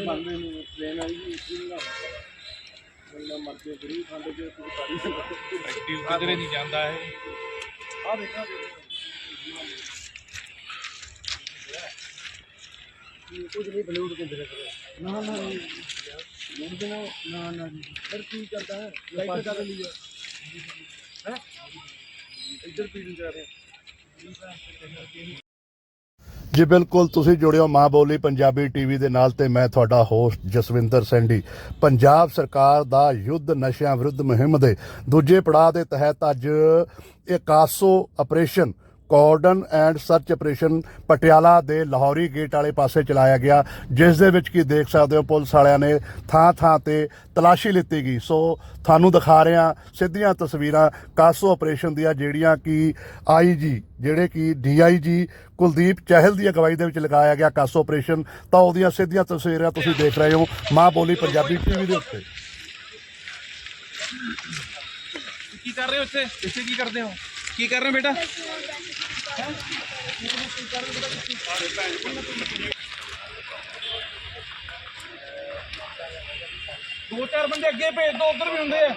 ਬੰਦੇ ਨੂੰ ਟ੍ਰੇਨ ਆਈ ਜੀ ਇੱਥੇ ਨਾ ਬੰਦਾ ਮਰ ਕੇ ਫਰੀ ਖੰਡ ਕੇ ਕੁਝ ਕਰ ਹੀ ਐਕਟਿਵ ਕਿਧਰੇ ਨਹੀਂ ਜਾਂਦਾ ਹੈ ਆ ਦੇਖਾ ਕੁਝ ਨਹੀਂ ਬਲੂਟ ਕੇ ਅੰਦਰ ਨਾ ਨਾ। ਨਹੀਂ ਨਾ ਨਾ ਨਾ ਫਿਰ ਕੀ ਕਰਦਾ ਹੈ? ਲਾਈਟ ਕਰ ਲਿਆ ਹੈ। ਇੱਧਰ ਪੀਣ ਜਾ ਰਹੇ। ਜੀ, ਬਿਲਕੁਲ, ਤੁਸੀਂ ਜੁੜਿਓ ਮਾਂ ਬੋਲੀ ਪੰਜਾਬੀ ਟੀਵੀ ਦੇ ਨਾਲ ਤੇ ਮੈਂ ਤੁਹਾਡਾ ਹੋਸਟ ਜਸਵਿੰਦਰ ਸੈਂਡੀ। ਪੰਜਾਬ ਸਰਕਾਰ ਦਾ ਯੁੱਧ ਨਸ਼ਿਆਂ ਵਿਰੁੱਧ ਮੁਹਿੰਮ ਦੇ ਦੂਜੇ ਪੜਾਅ ਦੇ ਤਹਿਤ ਅੱਜ ਇਹ CASO operation cordon and search operation Patiala ਦੇ ਲਾਹੌਰੀ ਗੇਟ ਵਾਲੇ ਪਾਸੇ ਚਲਾਇਆ ਗਿਆ, ਜਿਸ ਦੇ ਵਿੱਚ ਕੀ ਦੇਖ ਸਕਦੇ ਹੋ ਪੁਲਿਸ ਵਾਲਿਆਂ ਨੇ ਥਾਂ ਥਾਂ ਤੇ ਤਲਾਸ਼ੀ ਲਿੱਤੀ ਗਈ। ਸੋ ਤੁਹਾਨੂੰ ਦਿਖਾ ਰਿਹਾ, ਸਿੱਧੀਆਂ ਤਸਵੀਰਾਂ ਕਾਸੋ ਆਪਰੇਸ਼ਨ ਦੀਆਂ, ਜਿਹੜੀਆਂ ਕਿ ਆਈਜੀ ਜਿਹੜੇ ਕਿ ਡੀਆਈਜੀ ਕੁਲਦੀਪ ਚਹਿਲ ਦੀ ਅਗਵਾਈ ਦੇ ਵਿੱਚ ਲਗਾਇਆ ਗਿਆ ਕਾਸੋ ਆਪਰੇਸ਼ਨ। ਤਾਂ ਉਹਦੀਆਂ ਸਿੱਧੀਆਂ ਤਸਵੀਰਾਂ ਤੁਸੀਂ ਦੇਖ ਰਹੇ ਹੋ, ਮਾਂ ਬੋਲੀ ਪੰਜਾਬੀ ਟੀਵੀ ਦੇ ਉੱਤੇ। ਕੀ ਕਰ ਰਹੇ ਹੋ ਇੱਥੇ? ਇੱਥੇ ਕੀ ਕਰਦੇ ਹੋ? ਕੀ ਕਰ ਰਹੇ ਬੇਟਾ? ਦੋ ਚਾਰ ਬੰਦੇ ਅੱਗੇ ਭੇਜ ਦੋ ਉਧਰ ਵੀ ਹੁੰਦੇ ਆ।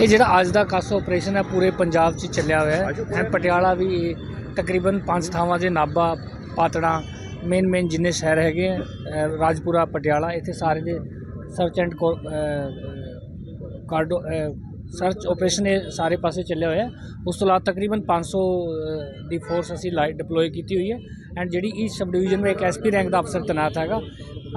ਇਹ ਜਿਹੜਾ ਅੱਜ ਦਾ ਕਾਸੋ ਆਪਰੇਸ਼ਨ ਹੈ ਪੂਰੇ ਪੰਜਾਬ 'ਚ ਚੱਲਿਆ ਹੋਇਆ ਹੈ। ਐ ਪਟਿਆਲਾ ਵੀ ਇਹ ਤਕਰੀਬਨ ਪੰਜ ਥਾਵਾਂ ਦੇ ਨਾਭਾ ਪਾਤੜਾ ਮੇਨ ਮੇਨ ਜਿੰਨੇ ਸ਼ਹਿਰ ਹੈਗੇ ਹੈ, ਰਾਜਪੁਰਾ ਪਟਿਆਲਾ ਇੱਥੇ ਸਾਰੇ ਦੇ search and cordon search operation ਇਹ ਸਾਰੇ ਪਾਸੇ ਚੱਲਿਆ ਹੋਇਆ। ਉਸ ਤੋਂ ਇਲਾਵਾ ਤਕਰੀਬਨ 500 ਅ, ਦੀ ਫੋਰਸ ਅਸੀਂ ਲਾਈਟ ਡਿਪਲੋਏ ਕੀਤੀ ਹੋਈ ਹੈ। ਐਂਡ ਜਿਹੜੀ ਈਚ ਸਬ ਡਿਵੀਜ਼ਨ ਵਿੱਚ ਇੱਕ ਐਸਪੀ ਰੈਂਕ ਦਾ ਅਫਸਰ ਤੈਨਾਤ ਹੈਗਾ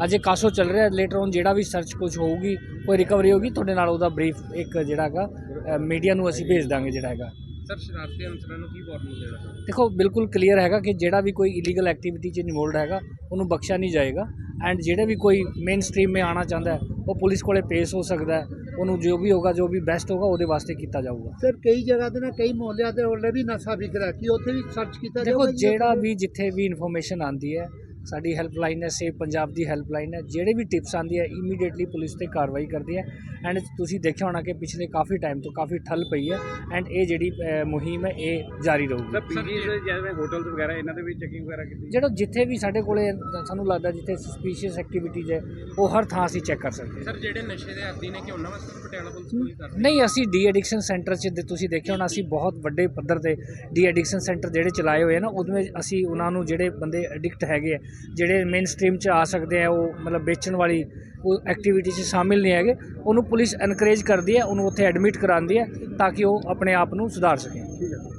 ਅੱਜ ਇਹ ਕਾਸੋ ਚੱਲ ਰਿਹਾ ਲੇਟਰ ਔਨ ਜਿਹੜਾ ਵੀ ਸਰਚ ਕੁਝ ਹੋਊਗੀ ਕੋਈ ਰਿਕਵਰੀ ਹੋਗੀ ਤੁਹਾਡੇ ਨਾਲ ਉਹਦਾ ਬਰੀਫ ਇੱਕ ਜਿਹੜਾ ਹੈਗਾ ਮੀਡੀਆ ਨੂੰ ਅਸੀਂ ਭੇਜ ਦਾਂਗੇ ਜਿਹੜਾ ਹੈਗਾ। ਸਰ ਸ਼ਰਾਰਤੀ ਅਨਸਰਾਂ ਨੂੰ ਕੀ ਵਾਰਨਿੰਗ ਦੇਣਾ ਦੇਖੋ ਬਿਲਕੁਲ ਕਲੀਅਰ ਹੈਗਾ ਕਿ ਜਿਹੜਾ ਵੀ ਕੋਈ ਇਲੀਗਲ ਐਕਟੀਵਿਟੀ 'ਚ ਇਨਵੋਲਡ ਹੈਗਾ ਉਹਨੂੰ ਬਖਸ਼ਿਆ ਨਹੀਂ ਜਾਏਗਾ। ਐਂਡ ਜਿਹੜੇ ਵੀ ਕੋਈ ਮੇਨ ਸਟ੍ਰੀਮ ਮੇ ਆਣਾ ਚਾਹੁੰਦਾ ਹੈ ਉਹ ਪੁਲਿਸ ਕੋਲੇ ਪੇਸ਼ ਹੋ ਸਕਦਾ ਹੈ। ਉਹਨੂੰ ਜੋ ਵੀ ਹੋਗਾ ਜੋ ਵੀ ਬੈਸਟ ਹੋਗਾ ਉਹਦੇ ਵਾਸਤੇ ਕੀਤਾ ਜਾਊਗਾ ਸਰ ਕਈ ਜਗ੍ਹਾ ਤੇ ਨਾ ਕਈ ਮੁਹੱਲਿਆਂ ਤੇ ਹੋਲੇ ਵੀ ਨਸ਼ਾ ਵਿਕ ਰਿਹਾ ਕੀ ਉੱਥੇ ਵੀ ਸਰਚ ਕੀਤਾ ਦੇਖੋ? ਜਿਹੜਾ ਵੀ ਜਿੱਥੇ ਵੀ ਇਨਫੋਰਮੇਸ਼ਨ ਆਂਦੀ ਹੈ ਸਾਡੀ ਹੈਲਪਲਾਈਨ ਹੈ ਸੇਵ ਪੰਜਾਬ ਦੀ ਹੈਲਪਲਾਈਨ ਹੈ। ਜਿਹੜੇ ਵੀ ਟਿਪਸ ਆਂਦੀ ਹੈ ਇਮੀਡੀਏਟਲੀ ਪੁਲਿਸ ਤੇ ਕਾਰਵਾਈ ਕਰਦੀ ਹੈ। ਐਂਡ ਤੁਸੀਂ ਦੇਖਿਆ ਹੋਣਾ ਕਿ ਪਿਛਲੇ ਕਾਫੀ ਟਾਈਮ ਤੋਂ ਕਾਫੀ ਠੱਲ ਪਈ ਹੈ। ਐਂਡ ਇਹ ਜਿਹੜੀ ਮੁਹਿੰਮ ਹੈ ਇਹ ਜਾਰੀ ਰਹੂਗੀ। ਸਰ ਪੀਜੀਸ ਜਿਵੇਂ ਹੋਟਲਸ ਵਗੈਰਾ ਇਹਨਾਂ ਦੇ ਵੀ ਚੈਕਿੰਗ ਵਗੈਰਾ ਕੀਤੀ? ਜਿਹੜਾ ਜਿੱਥੇ ਵੀ ਸਾਡੇ ਕੋਲੇ ਸਾਨੂੰ ਲੱਗਦਾ ਜਿੱਥੇ ਸਸਪੀਸ਼ੀਅਸ ਐਕਟੀਵਿਟੀਜ਼ ਹੈ ਉਹ ਹਰ ਥਾਂ ਅਸੀਂ ਚੈੱਕ ਕਰ ਸਕਦੇ ਹਾਂ। ਸਰ ਜਿਹੜੇ ਨਸ਼ੇ ਦੇ ਆਦੀ ਨੇ ਕਿ ਉਹਨਾਂ ਵਾਸਤੇ ਪਟਿਆਲਾ ਪੁਲਿਸ ਕੋਈ ਕਰ ਨਹੀਂ ਅਸੀਂ ਡੀ ਐਡਿਕਸ਼ਨ ਸੈਂਟਰ 'ਚ ਤੁਸੀਂ ਦੇਖਿਆ ਹੋਣਾ ਅਸੀਂ ਬਹੁਤ ਵੱਡੇ ਪੱਧਰ ਤੇ ਡੀ ਐਡਿਕਸ਼ਨ ਸੈਂਟਰ ਜਿਹੜੇ ਚਲਾਏ ਹੋਏ ਆ ਨਾ ਉਹਦੇ ਵਿੱਚ ਅਸੀਂ ਉਹਨਾਂ ਨੂੰ ਜਿਹੜੇ ਬੰਦੇ ਐਡਿਕਟ ਹੈਗੇ ਆ ਜਿਹੜੇ ਮੇਨ ਸਟ੍ਰੀਮ 'ਚ ਆ ਸਕਦੇ ਆ ਉਹ ਮਤਲਬ ਵੇਚਣ ਵਾਲੀ ਉਹ ਐਕਟੀਵਿਟੀ 'ਚ ਸ਼ਾਮਿਲ ਨਹੀਂ ਹੈਗੇ ਉਹਨੂੰ ਪੁਲਿਸ ਐਨਕਰੇਜ ਕਰਦੀ ਹੈ ਉਹਨੂੰ ਉੱਥੇ ਐਡਮਿਟ ਕਰਾਉਂਦੀ ਹੈ ਤਾਂ ਕਿ ਉਹ ਆਪਣੇ ਆਪ ਨੂੰ ਸੁਧਾਰ ਸਕੇ।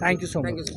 Thank you so much